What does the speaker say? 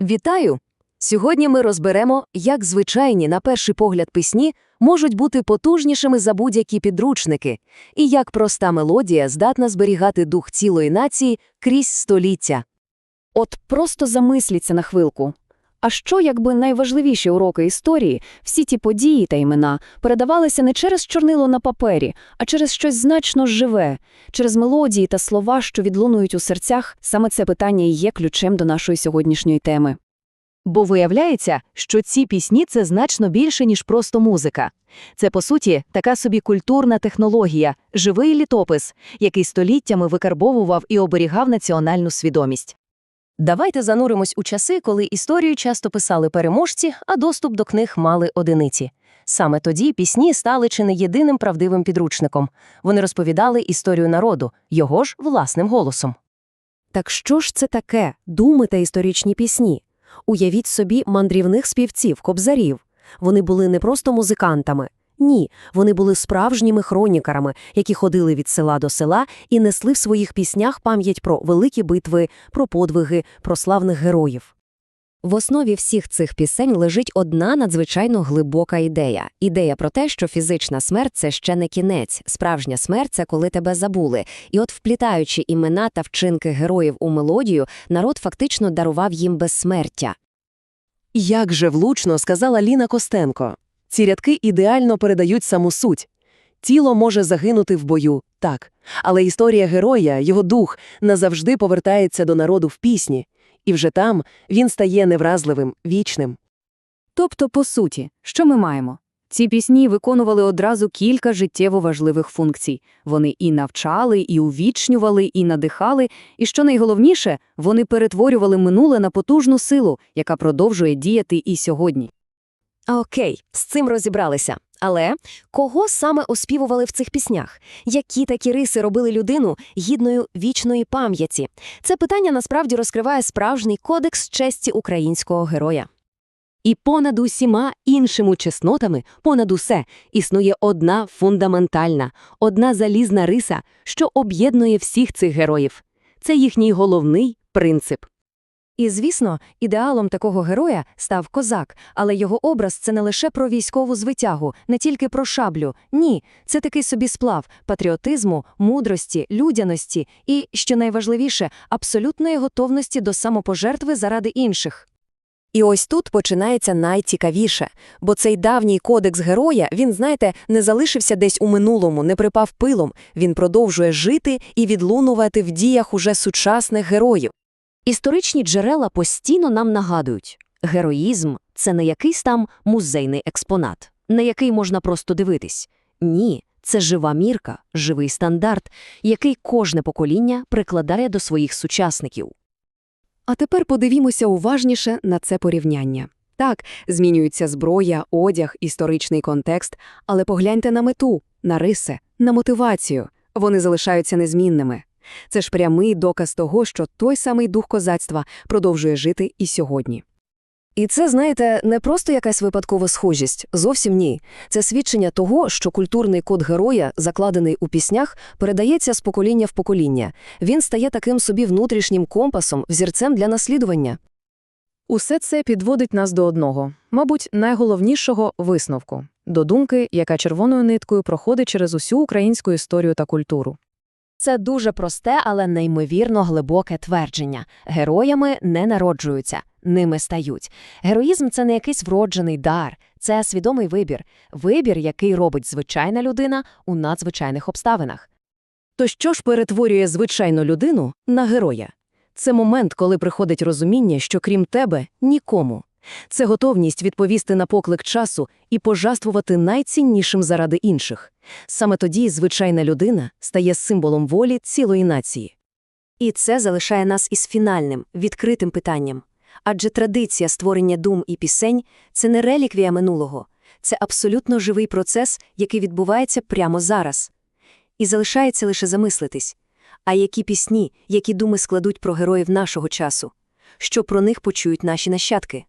Вітаю! Сьогодні ми розберемо, як звичайні, на перший погляд, пісні можуть бути потужнішими за будь-які підручники, і як проста мелодія здатна зберігати дух цілої нації крізь століття. От просто замисліться на хвилку. А що, якби найважливіші уроки історії, всі ті події та імена передавалися не через чорнило на папері, а через щось значно живе, через мелодії та слова, що відлунують у серцях, саме це питання і є ключем до нашої сьогоднішньої теми. Бо виявляється, що ці пісні – це значно більше, ніж просто музика. Це, по суті, така собі культурна технологія, живий літопис, який століттями викарбовував і оберігав національну свідомість. Давайте зануримось у часи, коли історію часто писали переможці, а доступ до книг мали одиниці. Саме тоді пісні стали чи не єдиним правдивим підручником. Вони розповідали історію народу, його ж власним голосом. Так що ж це таке думи та історичні пісні? Уявіть собі мандрівних співців, кобзарів. Вони були не просто музикантами. Ні, вони були справжніми хронікарами, які ходили від села до села і несли в своїх піснях пам'ять про великі битви, про подвиги, про славних героїв. В основі всіх цих пісень лежить одна надзвичайно глибока ідея. Ідея про те, що фізична смерть – це ще не кінець, справжня смерть – це коли тебе забули. І от вплітаючи імена та вчинки героїв у мелодію, народ фактично дарував їм безсмертя. Як же влучно сказала Ліна Костенко. Ці рядки ідеально передають саму суть. Тіло може загинути в бою, так, але історія героя, його дух, назавжди повертається до народу в пісні, і вже там він стає невразливим, вічним. Тобто, по суті, що ми маємо? Ці пісні виконували одразу кілька життєво важливих функцій. Вони і навчали, і увічнювали, і надихали, і, що найголовніше, вони перетворювали минуле на потужну силу, яка продовжує діяти і сьогодні. Окей, з цим розібралися. Але кого саме оспівували в цих піснях? Які такі риси робили людину гідною вічної пам'яті? Це питання насправді розкриває справжній кодекс честі українського героя. І понад усіма іншими чеснотами, понад усе, існує одна фундаментальна, одна залізна риса, що об'єднує всіх цих героїв. Це їхній головний принцип. І, звісно, ідеалом такого героя став козак, але його образ це не лише про військову звитягу, не тільки про шаблю. Ні, це такий собі сплав патріотизму, мудрості, людяності і, що найважливіше, абсолютної готовності до самопожертви заради інших. І ось тут починається найцікавіше, бо цей давній кодекс героя, він, знаєте, не залишився десь у минулому, не припав пилом, він продовжує жити і відлунувати в діях уже сучасних героїв. Історичні джерела постійно нам нагадують, героїзм – це не якийсь там музейний експонат, на який можна просто дивитись. Ні, це жива мірка, живий стандарт, який кожне покоління прикладає до своїх сучасників. А тепер подивімося уважніше на це порівняння. Так, змінюється зброя, одяг, історичний контекст, але погляньте на мету, на риси, на мотивацію. Вони залишаються незмінними. Це ж прямий доказ того, що той самий дух козацтва продовжує жити і сьогодні. І це, знаєте, не просто якась випадкова схожість, зовсім ні. Це свідчення того, що культурний код героя, закладений у піснях, передається з покоління в покоління. Він стає таким собі внутрішнім компасом, взірцем для наслідування. Усе це підводить нас до одного, мабуть, найголовнішого висновку до думки, яка червоною ниткою проходить через усю українську історію та культуру. Це дуже просте, але неймовірно глибоке твердження. Героями не народжуються, ними стають. Героїзм це не якийсь вроджений дар, це свідомий вибір, вибір, який робить звичайна людина у надзвичайних обставинах. То що ж перетворює звичайну людину на героя? Це момент, коли приходить розуміння, що крім тебе нікому. Це готовність відповісти на поклик часу і пожертвувати найціннішим заради інших. Саме тоді звичайна людина стає символом волі цілої нації. І це залишає нас із фінальним, відкритим питанням. Адже традиція створення дум і пісень – це не реліквія минулого, це абсолютно живий процес, який відбувається прямо зараз. І залишається лише замислитись. А які пісні, які думи складуть про героїв нашого часу? Що про них почують наші нащадки?